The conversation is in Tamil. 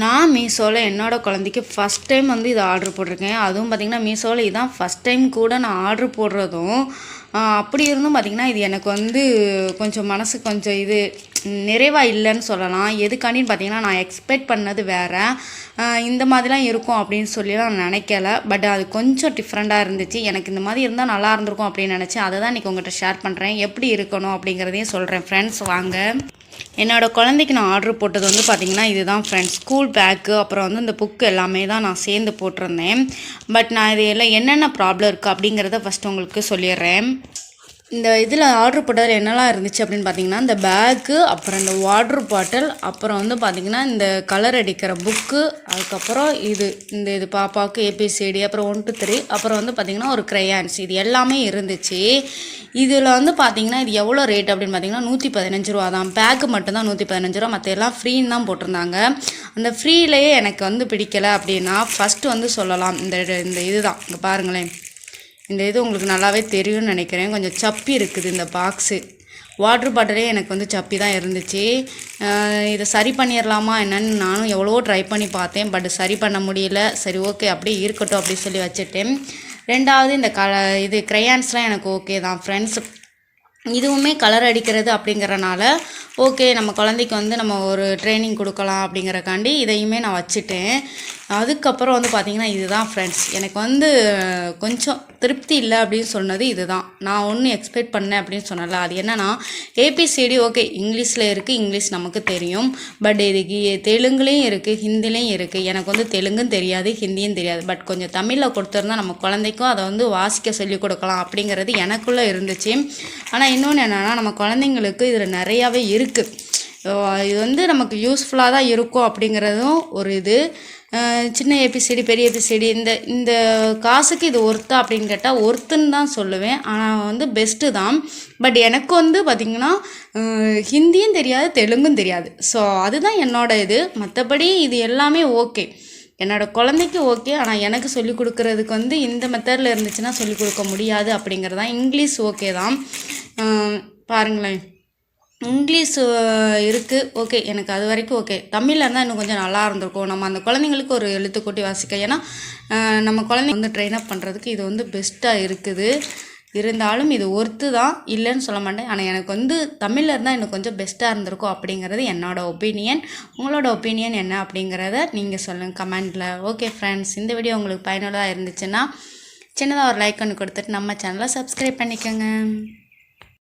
நான் மீஷோவில் என்னோடய குழந்தைக்கு ஃபஸ்ட் டைம் வந்து இதை ஆர்டர் போட்டிருக்கேன். அதுவும் பார்த்திங்கன்னா மீஷோவில் இதுதான் ஃபஸ்ட் டைம் கூட நான் ஆர்டர் போடுறதும் அப்படி இருந்தும் பார்த்திங்கன்னா இது எனக்கு வந்து கொஞ்சம் மனசு கொஞ்சம் இது நிறைவாக இல்லைன்னு சொல்லலாம். எதுக்காண்டின்னு பார்த்தீங்கன்னா நான் எக்ஸ்பெக்ட் பண்ணது வேறு. இந்த மாதிரிலாம் இருக்கும் அப்படின்னு சொல்லிலாம் நான் நினைக்கல. பட் அது கொஞ்சம் டிஃப்ரெண்ட்டாக இருந்துச்சு. எனக்கு இந்த மாதிரி இருந்தால் நல்லா இருந்திருக்கும் அப்படின்னு நினச்சி அதை தான் இன்றைக்கி உங்கள்கிட்ட ஷேர் பண்ணுறேன் எப்படி இருக்கணும் அப்படிங்கிறதையும் சொல்கிறேன் ஃப்ரெண்ட்ஸ் வாங்க. என்னோடய குழந்தைக்கு நான் ஆர்டர் போட்டது வந்து பார்த்திங்கன்னா இதுதான் ஃப்ரெண்ட்ஸ் ஸ்கூல் பேக்கு அப்புறம் வந்து இந்த புக்கு எல்லாமே தான் நான் சேர்ந்து போட்டிருந்தேன். பட் நான் இது எல்லாம் என்னென்ன ப்ராப்ளம் இருக்குது அப்படிங்கிறத ஃபஸ்ட்டு உங்களுக்கு சொல்லிடுறேன். இந்த இதில் ஆர்டர் போட்டதில் என்னெல்லாம் இருந்துச்சு அப்படின்னு பார்த்தீங்கன்னா இந்த பேக்கு அப்புறம் இந்த வாட்டர் பாட்டில் அப்புறம் வந்து பார்த்திங்கன்னா இந்த கலர் அடிக்கிற புக்கு அதுக்கப்புறம் இது இந்த இது பாப்பாவுக்கு ஏபிசிடி அப்புறம் ஒன் டூ த்ரீ அப்புறம் வந்து பார்த்திங்கன்னா ஒரு க்ரையான்ஸ் இது எல்லாமே இருந்துச்சு. இதில் வந்து பார்த்திங்கன்னா இது எவ்வளோ ரேட் அப்படின்னு பார்த்தீங்கன்னா நூற்றி பதினஞ்சு ரூபா தான். பேக்கு மட்டும்தான் நூற்றி பதினஞ்சு ரூபா மற்ற எல்லாம் ஃப்ரீன்னு தான் போட்டிருந்தாங்க. அந்த ஃப்ரீலேயே எனக்கு வந்து பிடிக்கலை அப்படின்னா ஃபஸ்ட்டு வந்து சொல்லலாம். இந்த இந்த இதுதான். இங்கே பாருங்களேன். இந்த இது உங்களுக்கு நல்லாவே தெரியும்னு நினைக்கிறேன். கொஞ்சம் சப்பி இருக்குது இந்த பாக்ஸு வாட்ரு பாட்டிலே எனக்கு வந்து சப்பி தான் இருந்துச்சு. இதை சரி பண்ணிடலாமா என்னன்னு நானும் எவ்வளவோ ட்ரை பண்ணி பார்த்தேன். பட் சரி பண்ண முடியல. சரி ஓகே அப்படியே இருக்கட்டும் அப்படி சொல்லி வச்சுட்டேன். ரெண்டாவது இந்த கல இது க்ரையான்ஸ்லாம் எனக்கு ஓகே தான் ஃப்ரெண்ட்ஸ் இதுவுமே கலர் அடிக்கிறது அப்படிங்கிறனால ஓகே நம்ம குழந்தைக்கு வந்து நம்ம ஒரு ட்ரைனிங் கொடுக்கலாம் அப்படிங்கிறக்காண்டி இதையுமே நான் வச்சுட்டேன். அதுக்கப்புறம் வந்து பார்த்திங்கன்னா இதுதான் ஃப்ரெண்ட்ஸ் எனக்கு வந்து கொஞ்சம் திருப்தி இல்லை அப்படின்னு சொன்னது இதுதான். நான் ஒன்று எக்ஸ்பெக்ட் பண்ணேன் அப்படின்னு சொன்னல அது என்னன்னா ஏபிசிடி ஓகே இங்கிலீஷில் இருக்குது இங்கிலீஷ் நமக்கு தெரியும். பட் இதுக்கு தெலுங்குலேயும் இருக்குது ஹிந்திலையும் இருக்குது எனக்கு வந்து தெலுங்கும் தெரியாது ஹிந்தியும் தெரியாது. பட் கொஞ்சம் தமிழில் கொடுத்துருந்தா நம்ம குழந்தைக்கும் அதை வந்து வாசிக்க சொல்லிக் கொடுக்கலாம் அப்படிங்கிறது எனக்குள்ளே இருந்துச்சு. ஆனால் இன்னொன்று என்னென்னா நம்ம குழந்தைங்களுக்கு இதில் நிறையாவே இருக்குது இது வந்து நமக்கு யூஸ்ஃபுல்லாக தான் இருக்கும் அப்படிங்கிறதும் ஒரு இது. சின்ன ஏபிசிடி பெரிய ஏபிசிடி இந்த இந்த காசுக்கு இது ஒர்த்தா அப்படின்னு கேட்டால் ஒர்த்துன்னு தான் சொல்லுவேன். ஆனால் வந்து பெஸ்ட்டு தான். பட் எனக்கு வந்து பார்த்திங்கன்னா ஹிந்தியும் தெரியாது தெலுங்கும் தெரியாது. ஸோ அதுதான் என்னோட இது. மற்றபடி இது எல்லாமே ஓகே என்னோடய குழந்தைக்கு ஓகே ஆனால் எனக்கு சொல்லிக் கொடுக்குறதுக்கு வந்து இந்த மெத்தடில் இருந்துச்சுன்னா சொல்லிக் கொடுக்க முடியாது அப்படிங்கிறதான் இங்கிலீஷ் ஓகே தான். பாருங்களேன். இங்கிலீஷ் இருக்குது ஓகே எனக்கு அது வரைக்கும் ஓகே. தமிழில் இருந்தால் இன்னும் கொஞ்சம் நல்லா இருந்திருக்கும். நம்ம அந்த குழந்தைங்களுக்கு ஒரு எழுத்து கூட்டி வாசிக்க. ஏன்னா நம்ம குழந்தைங்க வந்து ட்ரெயின் அப் பண்ணுறதுக்கு இது வந்து பெஸ்ட்டாக இருக்குது. இருந்தாலும் இது ஒர்த்து தான். இல்லைன்னு சொல்ல மாட்டேன். ஆனால் எனக்கு வந்து தமிழில் இருந்தால் இன்னும் கொஞ்சம் பெஸ்ட்டாக இருந்திருக்கும் அப்படிங்கிறது என்னோடய ஒப்பீனியன் உங்களோட ஒப்பீனியன் என்ன அப்படிங்கிறத நீங்கள் சொல்லுங்கள் கமெண்டில். ஓகே ஃப்ரெண்ட்ஸ் இந்த வீடியோ உங்களுக்கு பயனுள்ளதாக இருந்துச்சுன்னா சின்னதாக ஒரு லைக் ஒன்று கொடுத்துட்டு நம்ம சேனலை சப்ஸ்கிரைப் பண்ணிக்கோங்க.